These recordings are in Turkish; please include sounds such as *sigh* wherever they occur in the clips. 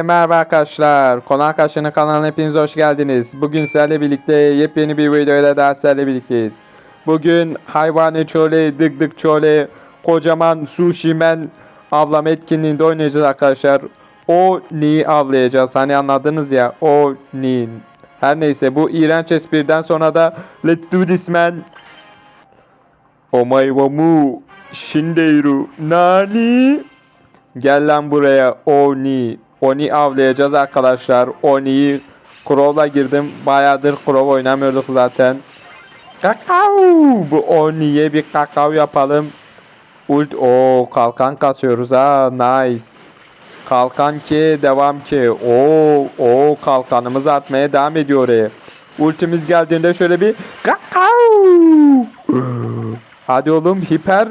Herkese merhaba arkadaşlar. Konu Arkadaşları'nın kanalına hepiniz hoş geldiniz. Bugün sizlerle birlikte yepyeni bir videoyla daha sizlerle birlikteyiz. Bugün hayvanı çöle, dık dık çöle, kocaman sushi man avlama etkinliğinde oynayacağız arkadaşlar. O ni avlayacağız. Hani anladınız ya. O ni. Her neyse bu iğrenç espriden sonra da let's do this man. Omae wa mu shindeiru nani? Gel lan buraya Oni. Oni avlayacağız arkadaşlar. Oni'yi Crow'la girdim. Bayağıdır Crow oynamıyorduk zaten. Kakao. Bu Oni'ye bir kakao yapalım. Ult o kalkan kasıyoruz ha. Nice. Kalkan ki devam ki. O o kalkanımız artmaya devam ediyor oraya. Ultimiz geldiğinde şöyle bir kakao. Hadi oğlum hiper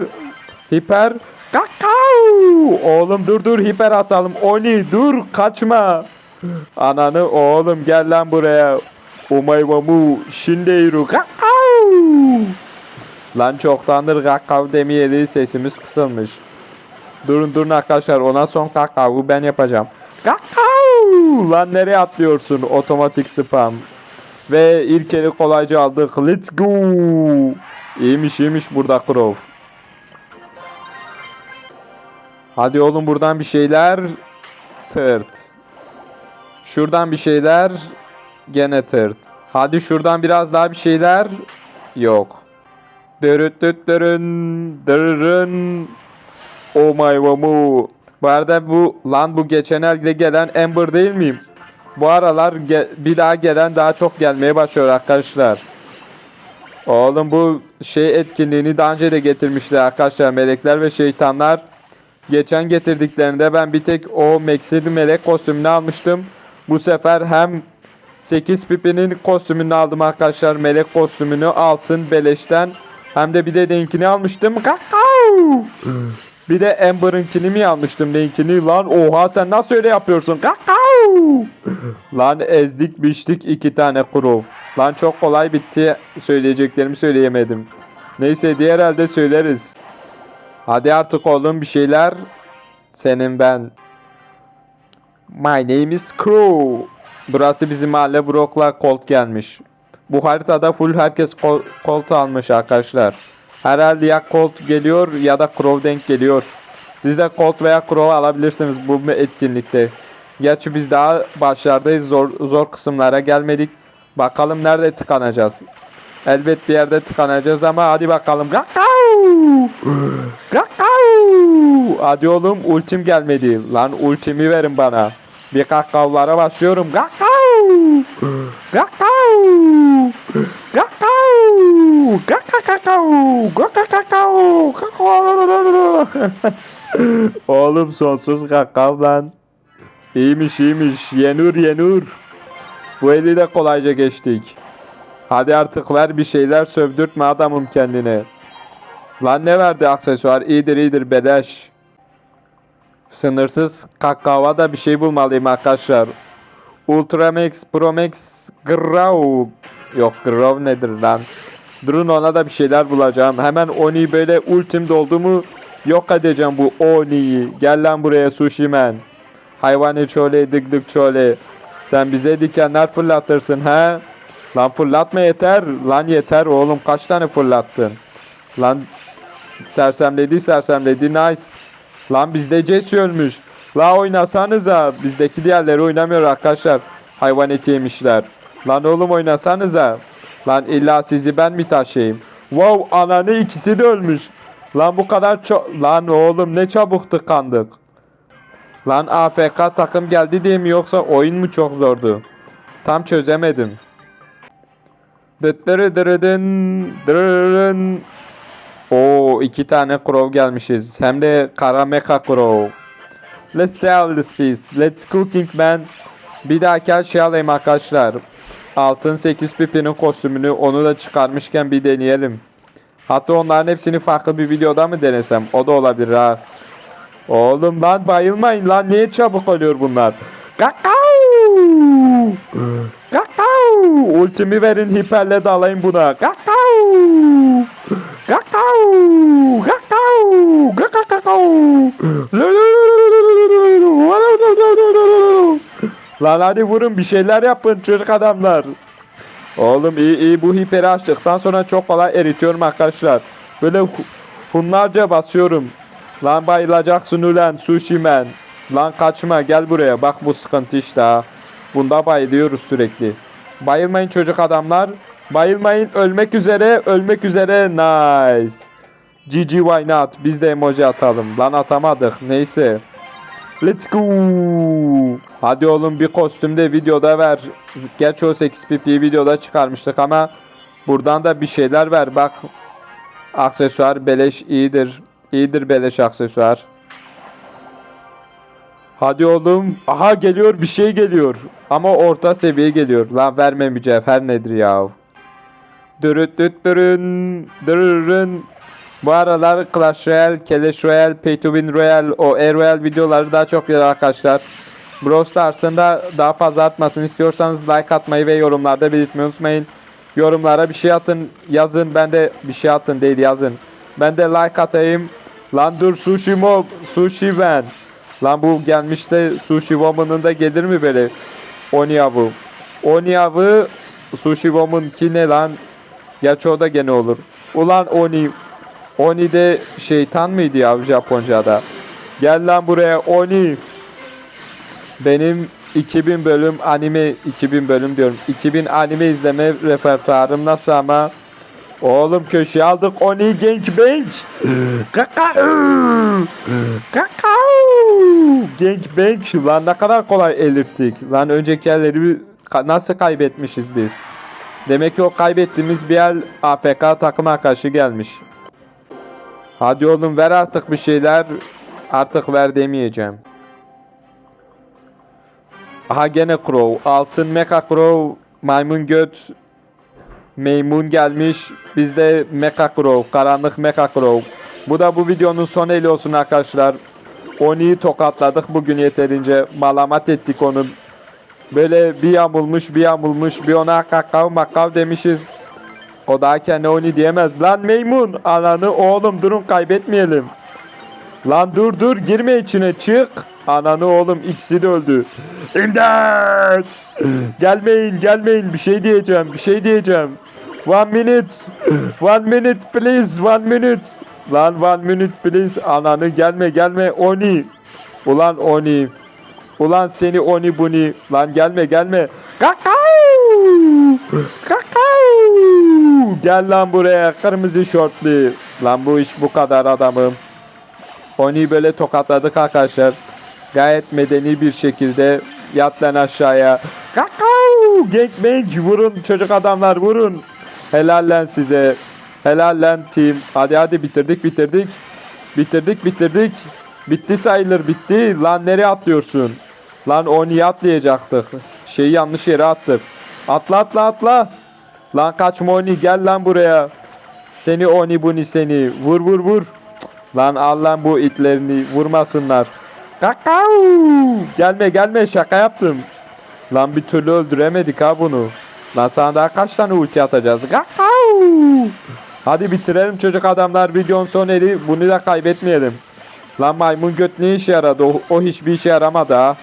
hiper kakao. Oğlum dur dur hiper atalım. Oni dur kaçma. Ananı oğlum gel lan buraya. Umaywamu shindeiru kakao. Lan çoktandır kakao demeyeli sesimiz kısılmış. Durun durun arkadaşlar ona son kakao ben yapacağım. Kakao. Lan nereye atlıyorsun otomatik spam. Ve ilk kolayca aldık. Let's go. İyiymiş iyiymiş burada Crow. Hadi oğlum buradan bir şeyler. Tırt. Şuradan bir şeyler. Gene tırt. Hadi şuradan biraz daha bir şeyler. Yok. Dırıt dırıt dırın. Dırın. Oh my vamu. Bu arada bu lan bu geçen elde gelen Ember değil miyim? Bu aralar bir daha gelen daha çok gelmeye başlıyor arkadaşlar. Oğlum bu şey etkinliğini daha önce de getirmişler arkadaşlar. Melekler ve şeytanlar. Geçen getirdiklerinde ben bir tek o Max'in melek kostümünü almıştım. Bu sefer hem 8 pipinin kostümünü aldım arkadaşlar. Melek kostümünü altın beleşten. Hem de bir de denkini almıştım. Bir de Amber'ınkini mi almıştım linkini? Lan oha sen nasıl öyle yapıyorsun? Lan ezdik biçtik iki tane kurov. Lan çok kolay bitti. Söyleyeceklerimi söyleyemedim. Neyse diğer elde söyleriz. Hadi artık oğlum bir şeyler. Senin ben. My name is Crow. Burası bizim mahalle Brock'la Colt gelmiş. Bu haritada full herkes Col- Colt almış arkadaşlar. Herhalde ya Colt geliyor ya da Crow denk geliyor. Siz de Colt veya Crow alabilirsiniz bu etkinlikte. Gerçi biz daha başlardayız. Zor, zor kısımlara gelmedik. Bakalım nerede tıkanacağız. Elbet bir yerde tıkanacağız ama hadi bakalım. Kakao! Kakao! Hadi oğlum ultim gelmedi. Lan ultimi verin bana. Bir kakaolara başlıyorum. Kakao! Kakao! Kakao! Kakao! Kakao! Oğlum sonsuz kakao lan. İyiymiş iyiymiş. Yenur yenur. Bu eli de kolayca geçtik. Hadi artık ver bir şeyler sövdürtme adamım kendine. Lan ne verdi aksesuar? İyidir iyidir beleş. Sınırsız kakava da bir şey bulmalıyım arkadaşlar. Ultramax, Promax, Grow. Yok Grow nedir lan? Durun ona da bir şeyler bulacağım. Hemen Oni böyle ultim doldu yok edeceğim bu Oni'yi. Gel lan buraya Sushi Man. Hayvanı çöle dık dık çöle. Sen bize dikenler fırlatırsın he? Lan fırlatma yeter. Lan yeter oğlum kaç tane fırlattın? Lan sersemledi sersemledi nice. Lan bizde Jesse ölmüş. La oynasanıza. Bizdeki diğerleri oynamıyor arkadaşlar. Hayvan eti yemişler. Lan oğlum oynasanıza. Lan illa sizi ben mi taşıyayım? Wow ananı ikisi de ölmüş. Lan bu kadar çok... Lan oğlum ne çabuk tıkandık. Lan AFK takım geldi diye mi yoksa oyun mu çok zordu? Tam çözemedim. Dıttırı dırıdın dırırın. Oo iki tane crow gelmişiz. Hem de kara mecha crow. Let's sell this piece. Let's cooking man. Bir dahaki şey alayım arkadaşlar. Altın 8 pipinin kostümünü onu da çıkarmışken bir deneyelim. Hatta onların hepsini farklı bir videoda mı denesem? O da olabilir ha. Oğlum lan bayılmayın lan niye çabuk oluyor bunlar? Kakao! Kakao! Ultimi verin hiperle de alayım buna. Kakao! Kakao! Kakao! Kakao! Lan hadi vurun bir şeyler yapın çocuk adamlar. Oğlum iyi iyi bu hiperi açtıktan sonra çok kolay eritiyorum arkadaşlar. Böyle hu- hunlarca basıyorum. Lan bayılacaksın ulan sushi man. Lan kaçma gel buraya bak bu sıkıntı işte ha. Bunda bayılıyoruz sürekli. Bayılmayın çocuk adamlar. Bayılmayın ölmek üzere ölmek üzere nice. GG why not? Biz de emoji atalım. Lan atamadık. Neyse. Let's go. Hadi oğlum bir kostümde videoda ver. Gerçi o 8pp videoda çıkarmıştık ama buradan da bir şeyler ver. Bak aksesuar beleş iyidir. İyidir beleş aksesuar. Hadi oğlum. Aha geliyor bir şey geliyor. Ama orta seviye geliyor. Lan verme mücevher nedir ya? Dürüt düt dürün. Dürürün. Bu aralar Clash Royale, Clash Royale, Pay to Win Royale, o Air Royale videoları daha çok geliyor arkadaşlar. Brawl Stars'ın da daha fazla atmasını istiyorsanız like atmayı ve yorumlarda belirtmeyi unutmayın. Yorumlara bir şey atın, yazın. Ben de bir şey atın değil yazın. Ben de like atayım. Lan dur Sushi Mob, Sushi ben. Lan bu gelmiş de Sushi Woman'ın da gelir mi böyle? Oni avı. Oni avı Sushi Woman ki ne lan? Gerçi o da gene olur. Ulan Oni. Oni de şeytan mıydı ya Japonca'da? Gel lan buraya Oni. Benim 2000 bölüm anime 2000 bölüm diyorum. 2000 anime izleme repertuarım nasıl ama? Oğlum köşeye aldık Oni Gangbang. *laughs* Kakao. Kakao. Gangbang. Lan ne kadar kolay elirttik. Lan önceki elleri ka- nasıl kaybetmişiz biz? Demek ki o kaybettiğimiz bir el APK takım arkadaşı gelmiş. Hadi oğlum ver artık bir şeyler. Artık ver demeyeceğim. Aha gene Crow. Altın Mecha Crow. Maymun göt. Maymun gelmiş. Bizde Mecha Crow. Karanlık Mecha Crow. Bu da bu videonun son eli olsun arkadaşlar. Oni'yi tokatladık bugün yeterince. Malamat ettik onu. Böyle bir yamulmuş bir yamulmuş bir ona kakav makav demişiz. O daha kendi Oni diyemez. Lan Meymun ananı oğlum durun kaybetmeyelim. Lan dur dur girme içine çık. Ananı oğlum ikisi de öldü. İmdat! gelmeyin gelmeyin bir şey diyeceğim bir şey diyeceğim. One minute. One minute please one minute. Lan one minute please. Ananı gelme gelme Oni. Ulan Oni. Ulan seni Oni Buni. Lan gelme gelme. Kakao! Kakao! Gel lan buraya kırmızı şortlu. Lan bu iş bu kadar adamım. Oni böyle tokatladık arkadaşlar. Gayet medeni bir şekilde yat lan aşağıya. Kakao! Gangbang vurun çocuk adamlar vurun. Helal lan size. Helal lan team. Hadi hadi bitirdik bitirdik. Bitirdik bitirdik. Bitti sayılır bitti. Lan nereye atlıyorsun? Lan Oni'ye atlayacaktık. Şeyi yanlış yere attık. Atla atla atla. Lan kaçma Oni gel lan buraya. Seni Oni Buni seni. Vur vur vur. Lan al lan bu itlerini vurmasınlar. Kakao! Gelme gelme şaka yaptım. Lan bir türlü öldüremedik ha bunu. Lan sana daha kaç tane ulti atacağız? Kakao! Hadi bitirelim çocuk adamlar videonun son eri. Bunu da kaybetmeyelim. Lan maymun göt ne işe yaradı? O, o hiçbir işe yaramadı ha.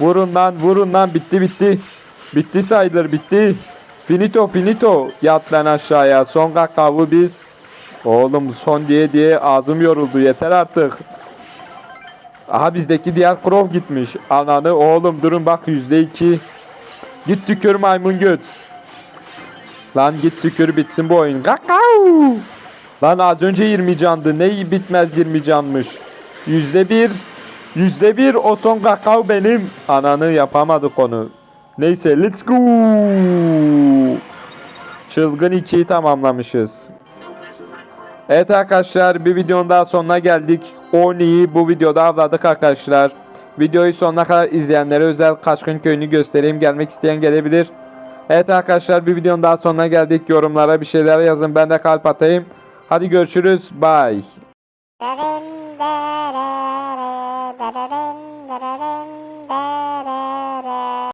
Vurun lan vurun lan bitti bitti. Bitti sayılır bitti. Finito finito. Yat lan aşağıya. Son kakavı biz. Oğlum son diye diye ağzım yoruldu yeter artık. Aha bizdeki diğer Crow gitmiş. Ananı oğlum durun bak yüzde iki. Git tükür maymun göt. Lan git tükür bitsin bu oyun. Kakao. Lan az önce 20 candı. Ne bitmez 20 canmış. Yüzde bir. Yüzde bir o son kakao benim. Ananı yapamadık onu. Neyse let's go. Çılgın 2'yi tamamlamışız. Evet arkadaşlar bir videonun daha sonuna geldik. Oni'yi bu videoda avladık arkadaşlar. Videoyu sonuna kadar izleyenlere özel Kaşkın Köyü'nü göstereyim. Gelmek isteyen gelebilir. Evet arkadaşlar bir videonun daha sonuna geldik. Yorumlara bir şeyler yazın. Ben de kalp atayım. Hadi görüşürüz. Bye. 따라란 따라란 따